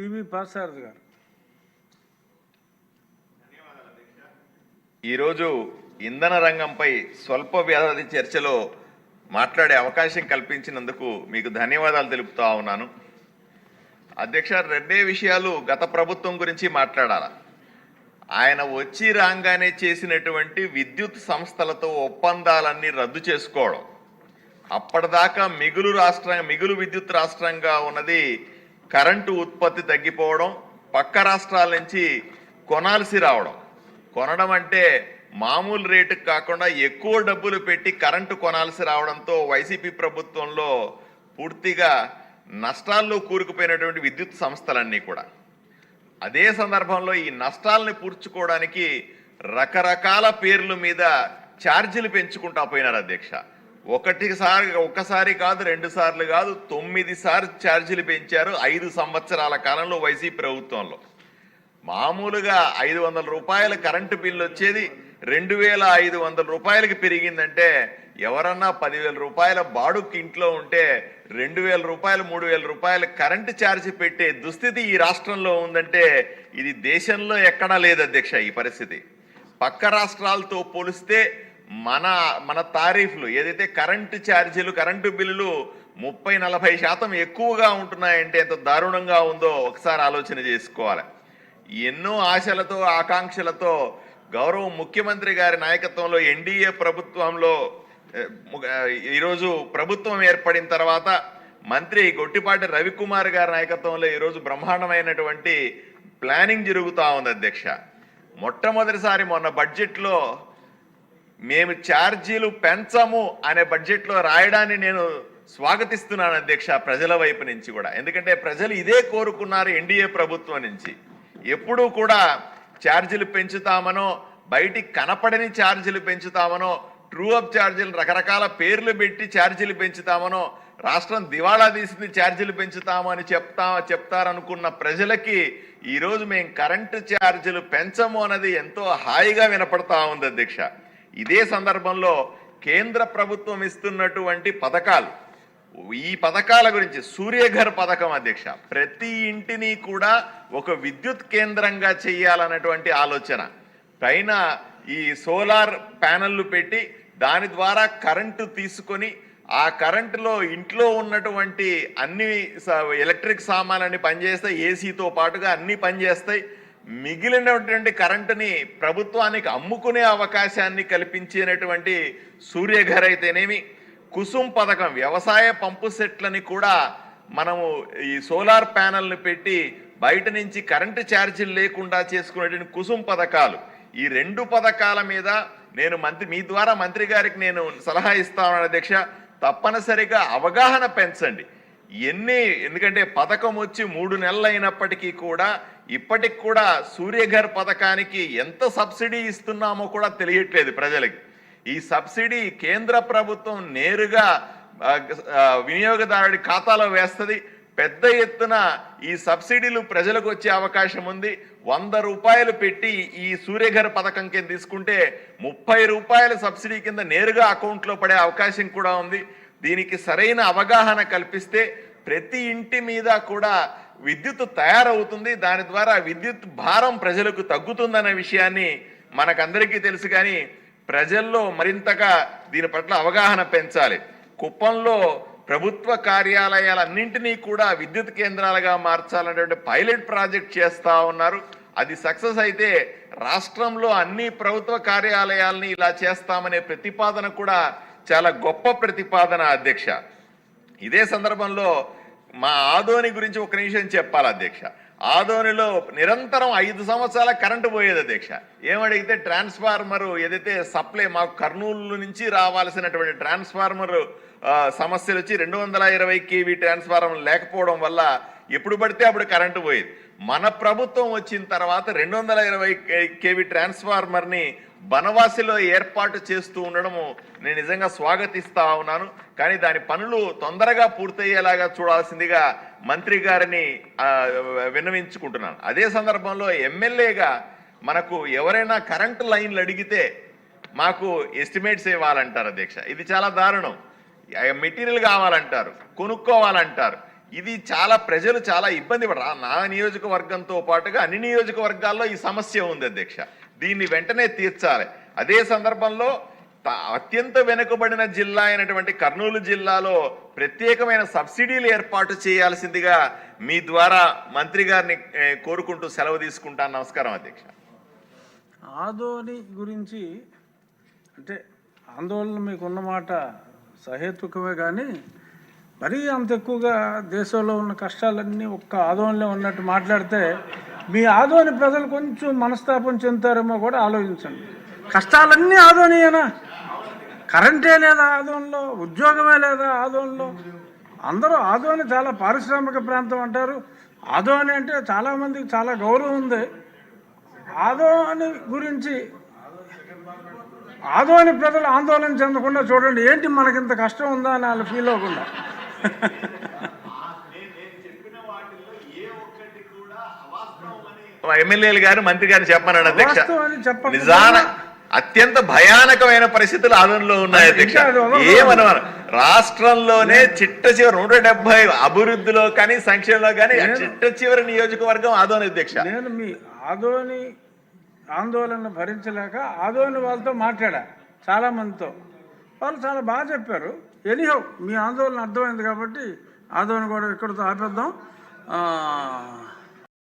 PV పాసారథి గారు ఈరోజు ఇంధన రంగంపై స్వల్ప వ్యవధి చర్చలో మాట్లాడే అవకాశం కల్పించినందుకు మీకు ధన్యవాదాలు తెలుపుతా ఉన్నాను. అధ్యక్ష రెండే విషయాలు గత ప్రభుత్వం గురించి మాట్లాడాల. ఆయన వచ్చి రాగానే చేసినటువంటి విద్యుత్ సంస్థలతో ఒప్పందాలన్నీ రద్దు చేసుకోవడం. అప్పటిదాకా మిగులు రాష్ట్రంగా మిగులు విద్యుత్ రాష్ట్రంగా ఉన్నది కరెంటు ఉత్పత్తి తగ్గిపోవడం పక్క రాష్ట్రాల నుంచి కొనాల్సి రావడం. కొనడం అంటే మామూలు రేటుకు కాకుండా ఎక్కువ డబ్బులు పెట్టి కరెంటు కొనాల్సి రావడంతో వైసీపీ ప్రభుత్వంలో పూర్తిగా నష్టాల్లో కూరుకుపోయినటువంటి విద్యుత్ సంస్థలన్నీ కూడా. అదే సందర్భంలో ఈ నష్టాలని పూడ్చుకోవడానికి రకరకాల పేర్ల మీద ఛార్జీలు పెంచుకుంటా పోయినారు అధ్యక్ష. ఒకటిసారి ఒక్కసారి కాదు రెండు సార్లు కాదు తొమ్మిది సార్లు ఛార్జీలు పెంచారు ఐదు సంవత్సరాల కాలంలో వైసీపీ ప్రభుత్వంలో. మామూలుగా ఐదు వందల రూపాయల కరెంటు బిల్లు వచ్చేది రెండు వేల ఐదు వందల రూపాయలకి పెరిగిందంటే ఎవరన్నా పదివేల రూపాయల బాడుకి ఇంట్లో ఉంటే రెండు వేల రూపాయలు మూడు వేల రూపాయల కరెంటు ఛార్జీ పెట్టే దుస్థితి ఈ రాష్ట్రంలో ఉందంటే ఇది దేశంలో ఎక్కడా లేదు అధ్యక్ష ఈ పరిస్థితి. పక్క రాష్ట్రాలతో పోలిస్తే మన మన తారీఫ్లు ఏదైతే కరెంటు ఛార్జీలు కరెంటు బిల్లులు ముప్పై నలభై శాతం ఎక్కువగా ఉంటున్నాయంటే ఎంత దారుణంగా ఉందో ఒకసారి ఆలోచన చేసుకోవాలి. ఎన్నో ఆశలతో ఆకాంక్షలతో గౌరవ ముఖ్యమంత్రి గారి నాయకత్వంలో ఎన్డీఏ ప్రభుత్వంలో ఈరోజు ప్రభుత్వం ఏర్పడిన తర్వాత మంత్రి గొట్టిపాటి రవికుమార్ గారి నాయకత్వంలో ఈరోజు బ్రహ్మాండమైనటువంటి ప్లానింగ్ జరుగుతూ ఉంది అధ్యక్ష. మొట్టమొదటిసారి మొన్న బడ్జెట్లో మేము ఛార్జీలు పెంచము అనే బడ్జెట్లో రాయడాన్ని నేను స్వాగతిస్తున్నాను అధ్యక్ష ప్రజల వైపు నుంచి కూడా. ఎందుకంటే ప్రజలు ఇదే కోరుకున్నారు ఎన్డీఏ ప్రభుత్వం నుంచి. ఎప్పుడూ కూడా ఛార్జీలు పెంచుతామనో బయటికి కనపడని ఛార్జీలు పెంచుతామనో ట్రూ అప్ ఛార్జీలు రకరకాల పేర్లు పెట్టి ఛార్జీలు పెంచుతామనో రాష్ట్రం దివాళా తీసింది ఛార్జీలు పెంచుతామని చెప్తా చెప్తారనుకున్న ప్రజలకి ఈరోజు మేము కరెంటు ఛార్జీలు పెంచము అన్నది ఎంతో హాయిగా వినపడతా ఉంది అధ్యక్ష. ఇదే సందర్భంలో కేంద్ర ప్రభుత్వం ఇస్తున్నటువంటి పథకాలు. ఈ పథకాల గురించి సూర్యఘర్ పథకం అధ్యక్ష ప్రతి ఇంటిని కూడా ఒక విద్యుత్ కేంద్రంగా చేయాలన్నటువంటి ఆలోచన. పైన ఈ సోలార్ ప్యానెళ్ళు పెట్టి దాని ద్వారా కరెంటు తీసుకొని ఆ కరెంటులో ఇంట్లో ఉన్నటువంటి అన్ని స- ఎలక్ట్రిక్ సామాన్లన్నీ పనిచేస్తాయి ఏసీతో పాటుగా అన్నీ పనిచేస్తాయి. మిగిలినటువంటి కరెంటుని ప్రభుత్వానికి అమ్ముకునే అవకాశాన్ని కల్పించినటువంటి సూర్యఘర్ అయితేనేమి కుసుమ్ పథకం వ్యవసాయ పంపు సెట్లని కూడా మనము ఈ సోలార్ ప్యానల్ని పెట్టి బయట నుంచి కరెంటు ఛార్జీలు లేకుండా చేసుకునేటువంటి కుసుమ్ పథకాలు. ఈ రెండు పథకాల మీద నేను మంత్రి మీ ద్వారా మంత్రి గారికి నేను సలహా ఇస్తాను అధ్యక్ష. తప్పనిసరిగా అవగాహన పెంచండి. ఎన్ని ఎందుకంటే పథకం వచ్చి మూడు నెలలు అయినప్పటికీ కూడా ఇప్పటికి కూడా సూర్యఘర్ పథకానికి ఎంత సబ్సిడీ ఇస్తున్నామో కూడా తెలియట్లేదు ప్రజలకి. ఈ సబ్సిడీ కేంద్ర ప్రభుత్వం నేరుగా వినియోగదారుడి ఖాతాలో వేస్తుంది. పెద్ద ఎత్తున ఈ సబ్సిడీలు ప్రజలకు వచ్చే అవకాశం ఉంది. వంద రూపాయలు పెట్టి ఈ సూర్యఘర్ పథకం కింద తీసుకుంటే ముప్పై రూపాయల సబ్సిడీ కింద నేరుగా అకౌంట్లో పడే అవకాశం కూడా ఉంది. దీనికి సరైన అవగాహన కల్పిస్తే ప్రతి ఇంటి మీద కూడా విద్యుత్ తయారవుతుంది. దాని ద్వారా విద్యుత్ భారం ప్రజలకు తగ్గుతుందనే విషయాన్ని మనకందరికీ తెలుసు కానీ ప్రజల్లో మరింతగా దీని పట్ల అవగాహన పెంచాలి. కుప్పంలో ప్రభుత్వ కార్యాలయాలన్నింటినీ కూడా విద్యుత్ కేంద్రాలుగా మార్చాలనేటువంటి పైలట్ ప్రాజెక్ట్ చేస్తూ ఉన్నారు. అది సక్సెస్ అయితే రాష్ట్రంలో అన్ని ప్రభుత్వ కార్యాలయాల్ని ఇలా చేస్తామనే ప్రతిపాదన కూడా చాలా గొప్ప ప్రతిపాదన అధ్యక్ష. ఇదే సందర్భంలో మా ఆదోని గురించి ఒక నిమిషం చెప్పాలి అధ్యక్ష. ఆదోనిలో నిరంతరం ఐదు సంవత్సరాల కరెంటు పోయేది అధ్యక్ష. ఏమడిగితే ట్రాన్స్ఫార్మర్ ఏదైతే సప్లై మాకు కర్నూలు నుంచి రావాల్సినటువంటి ట్రాన్స్ఫార్మర్ సమస్యలు వచ్చి రెండు వందల ఇరవై కేవీ ట్రాన్స్ఫార్మర్ లేకపోవడం వల్ల ఎప్పుడు పడితే అప్పుడు కరెంటు పోయేది. మన ప్రభుత్వం వచ్చిన తర్వాత రెండు వందల ఇరవై కేవీ ట్రాన్స్ఫార్మర్ని బనవాసిలో ఏర్పాటు చేస్తూ ఉండడము నేను నిజంగా స్వాగతిస్తా ఉన్నాను. కానీ దాని పనులు తొందరగా పూర్తయ్యేలాగా చూడాల్సిందిగా మంత్రి గారిని విన్నవించుకుంటున్నాను. అదే సందర్భంలో ఎమ్మెల్యేగా మనకు ఎవరైనా కరెంటు లైన్లు అడిగితే మాకు ఎస్టిమేట్స్ ఇవ్వాలంటారు అధ్యక్ష. ఇది చాలా దారుణం. మెటీరియల్ కావాలంటారు కొనుక్కోవాలంటారు. ఇది చాలా ప్రజలు చాలా ఇబ్బంది పడరు. నా నియోజకవర్గంతో పాటుగా అన్ని నియోజకవర్గాల్లో ఈ సమస్య ఉంది అధ్యక్ష. దీన్ని వెంటనే తీర్చాలి. అదే సందర్భంలో అత్యంత వెనుకబడిన జిల్లా అయినటువంటి కర్నూలు జిల్లాలో ప్రత్యేకమైన సబ్సిడీలు ఏర్పాటు చేయాల్సిందిగా మీ ద్వారా మంత్రి గారిని కోరుకుంటూ సెలవు తీసుకుంటాను. నమస్కారం అధ్యక్ష. ఆదోని గురించి అంటే ఆందోళన మీకున్న మాట సహేతుకమే కానీ మరీ అంత ఎక్కువగా దేశంలో ఉన్న కష్టాలన్నీ ఒక్క ఆదోనిలో ఉన్నట్టు మాట్లాడితే మీ ఆదోని ప్రజలు కొంచెం మనస్తాపం చెందుతారేమో కూడా ఆలోచించండి. కష్టాలన్నీ ఆదోనియేనా? కరెంటే లేదా ఆదోన్లో ఉద్యోగమే లేదా ఆదోన్లో అందరూ ఆదోని చాలా పారిశ్రామిక ప్రాంతం అంటారు. ఆదోని అంటే చాలామందికి చాలా గౌరవం ఉంది. ఆదోని గురించి ఆదోని ప్రజలు ఆందోళన చెందకుండా చూడండి. ఏంటి మనకింత కష్టం ఉందా అని వాళ్ళు ఫీల్ అవ్వకుండా? ఎమ్మెల్యేలు గారు మంత్రి గారిని చెప్పమన్నాడు అధ్యక్ష. నిజాన అత్యంత భయానకమైన పరిస్థితులు ఆదంలో ఉన్నాయి అధ్యక్ష. ఏమనవారు? రాష్ట్రంలోనే చిట్ట చివరి నూట డెబ్బై అభివృద్ధిలో కానీ సంక్షేమంలో కానీ చిట్ట చివరి నియోజకవర్గం ఆదోని అధ్యక్ష. నేను మీ ఆదోని ఆందోళన భరించలేక ఆదోని వాళ్ళతో మాట్లాడా చాలామందితో. వాళ్ళు చాలా బాగా చెప్పారు. ఎనీహో మీ ఆందోళన అర్థమైంది కాబట్టి ఆందోళన కూడా ఇక్కడితో ఆపేద్దాం.